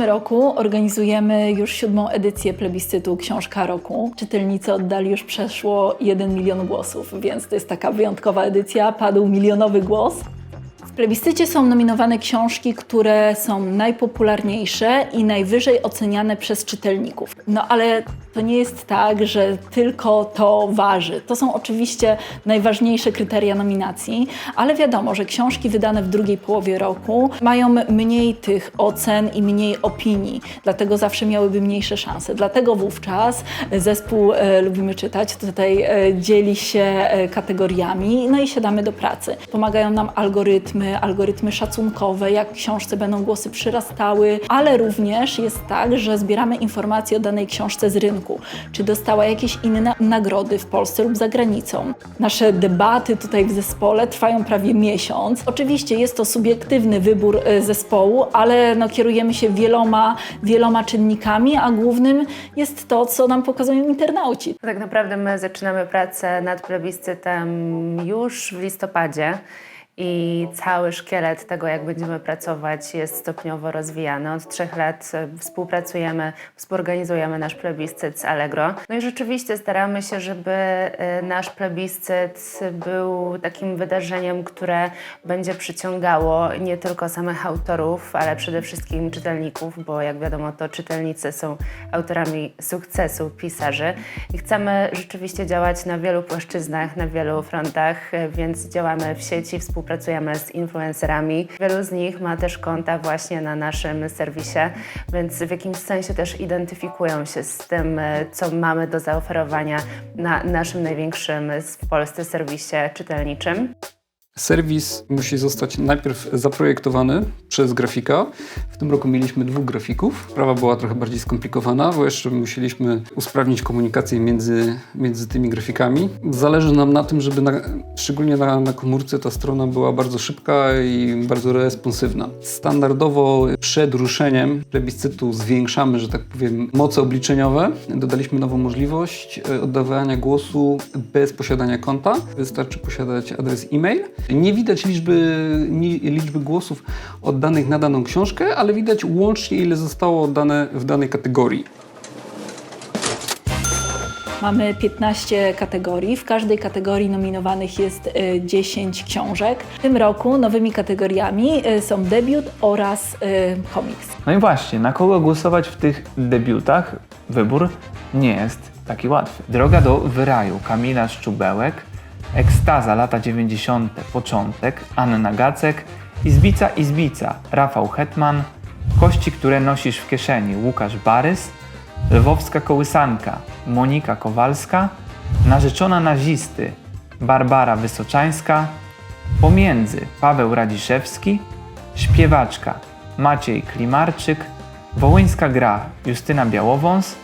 tym roku organizujemy już siódmą edycję plebiscytu Książka Roku. Czytelnicy oddali już przeszło 1 milion głosów, więc to jest taka wyjątkowa edycja. Padł milionowy głos. W plebiscycie są nominowane książki, które są najpopularniejsze i najwyżej oceniane przez czytelników. No ale to nie jest tak, że tylko to waży. To są oczywiście najważniejsze kryteria nominacji, ale wiadomo, że książki wydane w drugiej połowie roku mają mniej tych ocen i mniej opinii, dlatego zawsze miałyby mniejsze szanse. Dlatego wówczas zespół e, Lubimy Czytać tutaj e, dzieli się e, kategoriami, no i siadamy do pracy. Pomagają nam algorytmy, algorytmy szacunkowe, jak książce będą głosy przyrastały, ale również jest tak, że zbieramy informacje o danej książce z rynku. Czy dostała jakieś inne nagrody w Polsce lub za granicą. Nasze debaty tutaj w zespole trwają prawie miesiąc. Oczywiście jest to subiektywny wybór e, zespołu, ale no, kierujemy się wieloma, wieloma czynnikami, a głównym jest to, co nam pokazują internauci. Tak naprawdę my zaczynamy pracę nad plebiscytem już w listopadzie i cały szkielet tego, jak będziemy pracować, jest stopniowo rozwijany. Od trzech lat e, współpracujemy, współorganizujemy nasz plebiscyt z Allegro. No i rzeczywiście staramy się, żeby e, nasz plebiscyt był takim wydarzeniem, które będzie przyciągało nie tylko samych autorów, ale przede wszystkim czytelników, bo jak wiadomo, to czytelnicy są autorami sukcesu pisarzy i chcemy rzeczywiście działać na wielu płaszczyznach, na wielu frontach, e, więc działamy w sieci, współpracujemy z influencerami. Wielu z nich ma też konta właśnie na naszym serwisie, więc w jakimś sensie też identyfikują się z tym, e, co mamy do zaoferowania na naszym największym w Polsce serwisie czytelniczym. Serwis musi zostać najpierw zaprojektowany przez grafika. W tym roku mieliśmy dwóch grafików. Sprawa była trochę bardziej skomplikowana, bo jeszcze musieliśmy usprawnić komunikację między, między tymi grafikami. Zależy nam na tym, żeby na, szczególnie na, na komórce ta strona była bardzo szybka i bardzo responsywna. Standardowo przed ruszeniem plebiscytu zwiększamy, że tak powiem, moce obliczeniowe. Dodaliśmy nową możliwość e, oddawania głosu bez posiadania konta. Wystarczy posiadać adres e-mail. Nie widać liczby, liczby głosów oddanych na daną książkę, ale widać łącznie ile zostało oddane w danej kategorii. Mamy 15 kategorii. W każdej kategorii nominowanych jest e, 10 książek. W tym roku nowymi kategoriami e, są debiut oraz e, komiks. No i właśnie, na kogo głosować w tych debiutach? Wybór nie jest taki łatwy. Droga do wyraju Kamila Szczubełek, Ekstaza lata 90. początek Anna Gacek, Izbica Izbica Rafał Hetman, Kości, które nosisz w kieszeni Łukasz Barys, Lwowska kołysanka Monika Kowalska, Narzeczona nazisty Barbara Wysoczańska, Pomiędzy Paweł Radziszewski, Śpiewaczka Maciej Klimarczyk, Wołyńska gra Justyna Białowąs,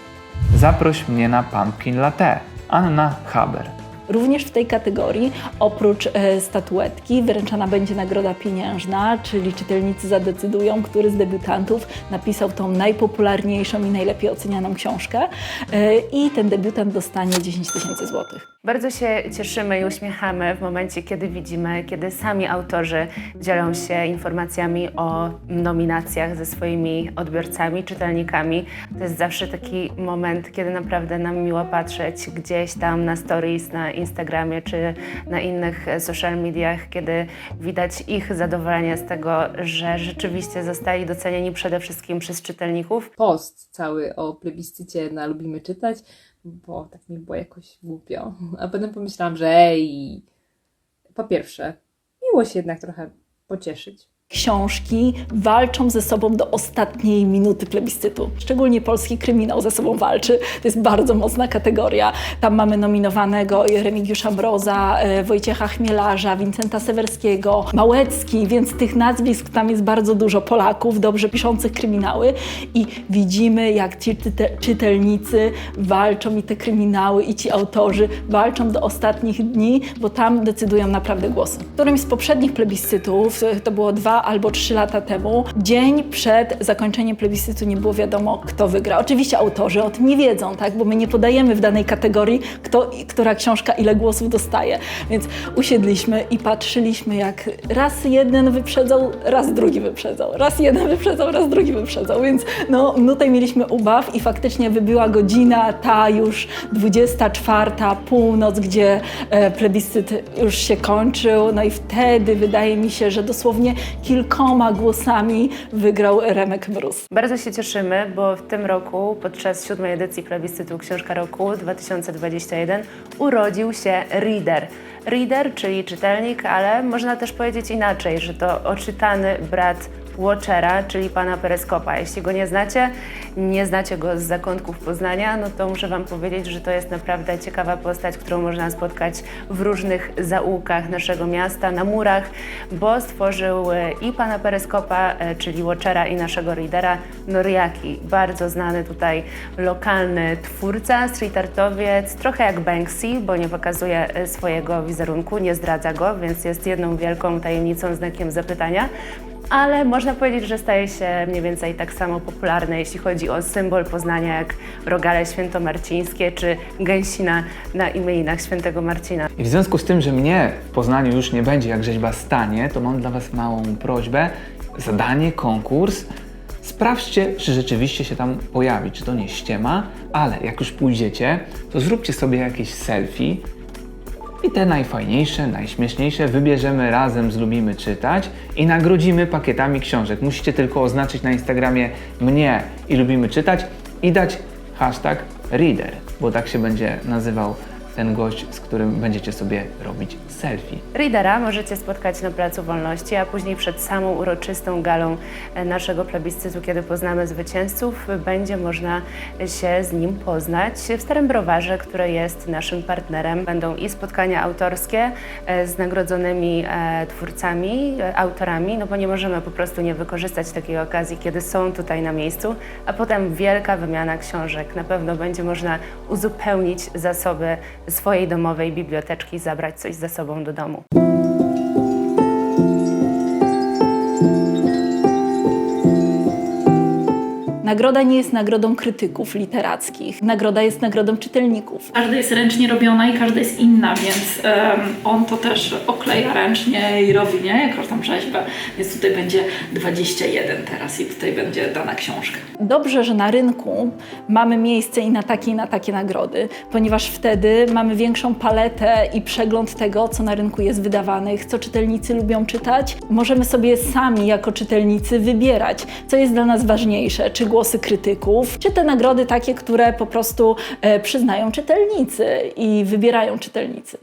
Zaproś mnie na Pumpkin Latte Anna Haber. Również w tej kategorii oprócz e, statuetki wręczana będzie nagroda pieniężna, czyli czytelnicy zadecydują, który z debiutantów napisał tą najpopularniejszą i najlepiej ocenianą książkę e, i ten debiutant dostanie 10 tysięcy złotych. Bardzo się cieszymy i uśmiechamy w momencie, kiedy widzimy, kiedy sami autorzy dzielą się informacjami o nominacjach ze swoimi odbiorcami, czytelnikami. To jest zawsze taki moment, kiedy naprawdę nam miło patrzeć gdzieś tam na stories, na Instagramie czy na innych e, social mediach, kiedy widać ich zadowolenie z tego, że rzeczywiście zostali docenieni przede wszystkim przez czytelników. post cały o plebiscycie na Lubimy Czytać, bo tak mi było jakoś głupio. A potem pomyślałam, że ej, po pierwsze, miło się jednak trochę pocieszyć. Książki walczą ze sobą do ostatniej minuty plebiscytu. Szczególnie polski kryminał ze sobą walczy. To jest bardzo mocna kategoria. Tam mamy nominowanego Remigiusza Mroza, e, Wojciecha Chmielarza, Wincenta Sewerskiego, Małecki, więc tych nazwisk tam jest bardzo dużo Polaków dobrze piszących kryminały i widzimy, jak ci czyte- czytelnicy walczą i te kryminały i ci autorzy walczą do ostatnich dni, bo tam decydują naprawdę głosy. W którymś z poprzednich plebiscytów, to było dwa albo trzy lata temu, dzień przed zakończeniem plebiscytu nie było wiadomo, kto wygra. Oczywiście autorzy o tym nie wiedzą, tak? bo my nie podajemy w danej kategorii, kto, która książka ile głosów dostaje. Więc usiedliśmy i patrzyliśmy, jak raz jeden wyprzedzał, raz drugi wyprzedzał, raz jeden wyprzedzał, raz drugi wyprzedzał. Więc no, tutaj mieliśmy ubaw i faktycznie wybyła godzina ta już 24, północ, gdzie e, plebiscyt już się kończył. No i wtedy wydaje mi się, że dosłownie kilkoma głosami wygrał Remek Brus. Bardzo się cieszymy, bo w tym roku, podczas siódmej edycji plebiscytu Książka Roku 2021, urodził się Reader. Reader, czyli czytelnik, ale można też powiedzieć inaczej, że to oczytany brat Watchera, czyli pana Pereskopa. Jeśli go nie znacie, nie znacie go z zakątków Poznania, no to muszę wam powiedzieć, że to jest naprawdę ciekawa postać, którą można spotkać w różnych zaułkach naszego miasta, na murach, bo stworzył e, i pana Pereskopa, e, czyli Watchera i naszego readera Noriaki. Bardzo znany tutaj lokalny twórca, street artowiec, trochę jak Banksy, bo nie pokazuje e, swojego wizerunku, nie zdradza go, więc jest jedną wielką tajemnicą, znakiem zapytania ale można powiedzieć, że staje się mniej więcej tak samo popularny, jeśli chodzi o symbol Poznania, jak rogale świętomarcińskie czy gęsina na imieninach świętego Marcina. I w związku z tym, że mnie w Poznaniu już nie będzie jak rzeźba stanie, to mam dla Was małą prośbę, zadanie, konkurs. Sprawdźcie, czy rzeczywiście się tam pojawi, czy to nie ściema, ale jak już pójdziecie, to zróbcie sobie jakieś selfie i te najfajniejsze, najśmieszniejsze wybierzemy razem z Lubimy Czytać i nagrodzimy pakietami książek. Musicie tylko oznaczyć na Instagramie mnie i Lubimy Czytać i dać hashtag reader, bo tak się będzie nazywał ten gość, z którym będziecie sobie robić selfie. Readera możecie spotkać na Placu Wolności, a później przed samą uroczystą galą e, naszego plebiscytu, kiedy poznamy zwycięzców, będzie można się z nim poznać w Starym Browarze, który jest naszym partnerem. Będą i spotkania autorskie e, z nagrodzonymi e, twórcami, autorami, no bo nie możemy po prostu nie wykorzystać takiej okazji, kiedy są tutaj na miejscu, a potem wielka wymiana książek. Na pewno będzie można uzupełnić zasoby swojej domowej biblioteczki, zabrać coś ze sobą do domu. Nagroda nie jest nagrodą krytyków literackich. Nagroda jest nagrodą czytelników. Każda jest ręcznie robiona i każda jest inna, więc em, on to też okleja ręcznie i robi, nie? Jakąś tam rzeźbę. Więc tutaj będzie 21 teraz i tutaj będzie dana książka. Dobrze, że na rynku mamy miejsce i na takie, i na takie nagrody, ponieważ wtedy mamy większą paletę i przegląd tego, co na rynku jest wydawanych, co czytelnicy lubią czytać. Możemy sobie sami jako czytelnicy wybierać, co jest dla nas ważniejsze, czy głosy krytyków, czy te nagrody takie, które po prostu e, przyznają czytelnicy i wybierają czytelnicy.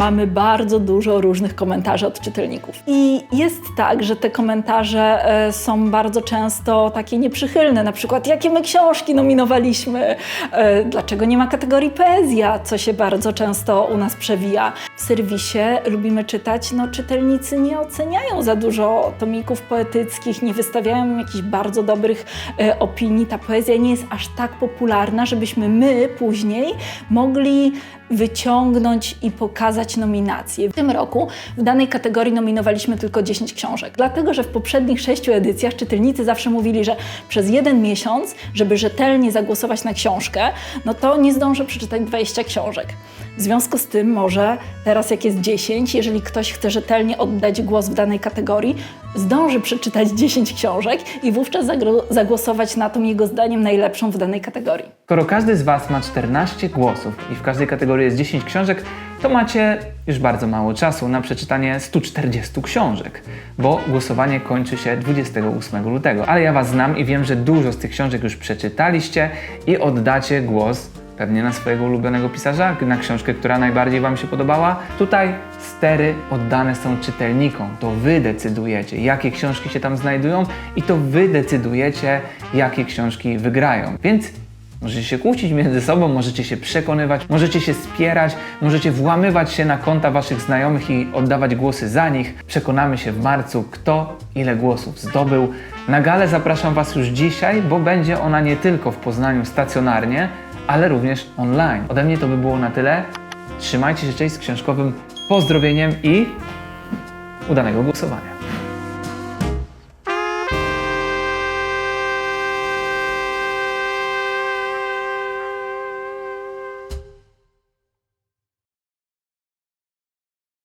Mamy bardzo dużo różnych komentarzy od czytelników. I jest tak, że te komentarze e, są bardzo często takie nieprzychylne. Na przykład, jakie my książki nominowaliśmy, e, dlaczego nie ma kategorii poezja, co się bardzo często u nas przewija. W serwisie lubimy czytać, no czytelnicy nie oceniają za dużo tomików poetyckich, nie wystawiają jakichś bardzo dobrych e, opinii. Ta poezja nie jest aż tak popularna, żebyśmy my później mogli wyciągnąć i pokazać nominacje. W tym roku w danej kategorii nominowaliśmy tylko 10 książek, dlatego że w poprzednich sześciu edycjach czytelnicy zawsze mówili, że przez jeden miesiąc, żeby rzetelnie zagłosować na książkę, no to nie zdążę przeczytać 20 książek. W związku z tym może teraz jak jest 10, jeżeli ktoś chce rzetelnie oddać głos w danej kategorii, zdąży przeczytać 10 książek i wówczas zagłosować na tą jego zdaniem najlepszą w danej kategorii. Skoro każdy z Was ma 14 głosów i w każdej kategorii jest 10 książek, to macie już bardzo mało czasu na przeczytanie 140 książek, bo głosowanie kończy się 28 lutego. Ale ja Was znam i wiem, że dużo z tych książek już przeczytaliście i oddacie głos pewnie na swojego ulubionego pisarza, na książkę, która najbardziej Wam się podobała. Tutaj stery oddane są czytelnikom. To Wy decydujecie, jakie książki się tam znajdują i to Wy decydujecie, jakie książki wygrają. Więc Możecie się kłócić między sobą, możecie się przekonywać, możecie się spierać, możecie włamywać się na konta waszych znajomych i oddawać głosy za nich. Przekonamy się w marcu, kto ile głosów zdobył. Na galę zapraszam Was już dzisiaj, bo będzie ona nie tylko w Poznaniu stacjonarnie, ale również online. Ode mnie to by było na tyle. Trzymajcie się, cześć z książkowym pozdrowieniem i udanego głosowania.